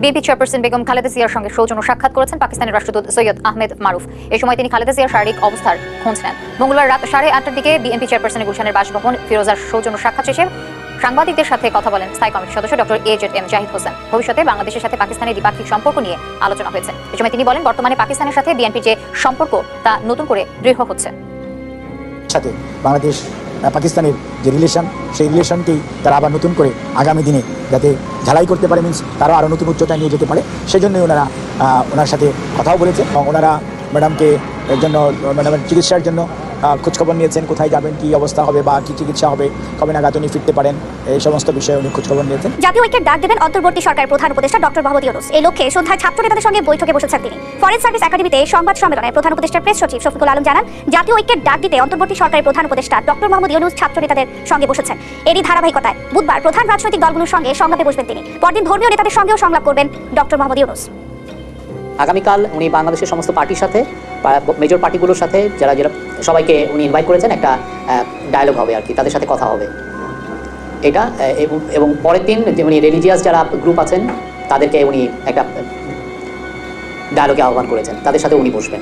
BNP chairperson Begum Khaleda জিয়ার সঙ্গে সৌজন্য সাক্ষাৎ করেছেন পাকিস্তানের রাষ্ট্রদূত সৈয়দ আহমেদ মারুফ। এই সময় তিনি খালেদা জিয়ার শারীরিক অবস্থার খোঁজ নেন। মঙ্গলবার রাত সাড়ে আটটার দিকে বিএনপি চেয়ারপারসনের গুলশানের বাসভবন ফিরোজার সৌজন্য সাক্ষাৎ শেষে সাংবাদিকদের সাথে কথা বলেন স্থায়ী কমিটির সদস্য doctor A Z M Zahid Hossain. ভবিষ্যতে বাংলাদেশের সাথে পাকিস্তানের দ্বিপাক্ষিক সম্পর্ক নিয়ে আলোচনা হয়েছে। এ সময় তিনি বলেন, বর্তমানে পাকিস্তানের সাথে বিএনপির যে সম্পর্ক, তা নতুন করে দৃঢ় হচ্ছে। সাথে বাংলাদেশ পাকিস্তানের যে রিলেশন সেই রিলেশনকেই তারা আবার নতুন করে আগামী দিনে যাতে ঝালাই করতে পারে মিনস তারা আরও নতুন উচ্চতায় নিয়ে যেতে পারে সেই জন্যই ওনারা ওনার সাথে কথাও বলেছে। এবং ওনারা ম্যাডামকে এর জন্য ম্যাডামের চিকিৎসার জন্য খোঁজখবর নিয়েছেন, কোথায় যাবেন, কি অবস্থা হবে বা কি চিকিৎসা হবে, কবে নাগাদ উনি ফিরতে পারেন, এই সমস্ত বিষয়ে উনি খোঁজখবর নিয়েছেন। জাতীয় ঐক্যের ডাক দেবেন অন্তর্বর্তী সরকারের প্রধান উপদেষ্টা ডক্টর মোহাম্মদ ইউনুস। এই লক্ষ্যে সন্ধ্যায় ছাত্র নেতাদের সঙ্গে বৈঠকে বসেছেন তিনি। ফরেন সার্ভিস একাডেমিতে সংবাদ সম্মেলনে প্রধান উপদেষ্টার প্রেস সচিব শফিকুল আলম জানান, জাতীয় ঐক্যের ডাক দিতে অন্তর্বর্তী সরকারের প্রধান উপদেষ্টা ডক্টর মোহাম্মদ ইউনুস ছাত্র নেতাদের সঙ্গে বসেছেন। এরই ধারাবাহিকতায় বুধবার প্রধান রাজনৈতিক দলগুলোর সঙ্গে সংলাপে বসবেন তিনি। পরদিন ধর্মীয় নেতাদের সঙ্গেও সংলাপ করবেন ডক্টর মোহাম্মদ ইউনুস। আগামীকাল উনি বাংলাদেশের সমস্ত পার্টির সাথে মেজর পার্টিগুলোর সাথে যারা যারা, সবাইকে উনি ইনভাইট করেছেন, একটা ডায়লগ হবে আর কি তাদের সাথে কথা হবে। এটা এবং- পরের দিন যে উনি রিলিজিয়াস যারা গ্রুপ আছেন, তাদেরকে উনি একটা ডায়লগে আহ্বান করেছেন, তাদের সাথে উনি বসবেন।